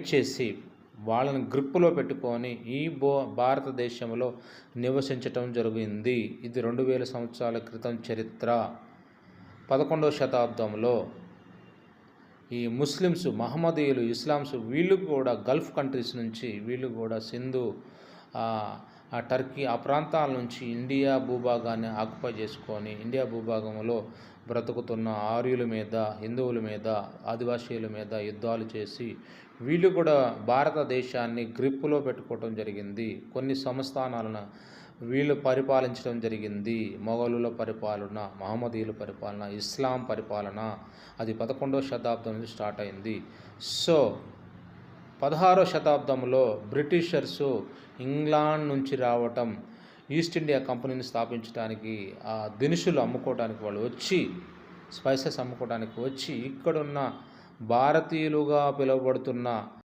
చేసి వాళ్ళని గ్రిప్పులో పెట్టుకొని ఈ బో భారతదేశంలో నివసించటం జరిగింది. ఇది రెండు వేల సంవత్సరాల క్రితం చరిత్ర. పదకొండవ శతాబ్దంలో ఈ ముస్లిమ్స్ మహమ్మదీయులు ఇస్లామ్స్ వీళ్ళు కూడా గల్ఫ్ కంట్రీస్ నుంచి వీళ్ళు కూడా సింధు ఆ, టర్కీ ఆ ప్రాంతాల నుంచి ఇండియా భూభాగాన్ని ఆక్యుపై చేసుకొని ఇండియా భూభాగంలో బ్రతుకుతున్న ఆర్యుల మీద హిందువుల మీద ఆదివాసీల మీద యుద్ధాలు చేసి వీళ్ళు కూడా భారతదేశాన్ని గ్రిప్పులో పెట్టుకోవటం జరిగింది. కొన్ని సంస్థానాలను వీళ్ళు పరిపాలించడం జరిగింది. మొఘలుల పరిపాలన మహమ్మదీయుల పరిపాలన ఇస్లాం పరిపాలన అది పదకొండవ శతాబ్దం నుంచి స్టార్ట్ అయింది. సో పదహారో శతాబ్దంలో బ్రిటిషర్సు ఇంగ్లాండ్ నుంచి రావటం ఈస్ట్ ఇండియా కంపెనీని స్థాపించడానికి ఆ దినుసులు అమ్ముకోవడానికి వాళ్ళు వచ్చి స్పైసెస్ అమ్ముకోవడానికి వచ్చి ఇక్కడున్న భారతీయులుగా పిలువబడుతున్న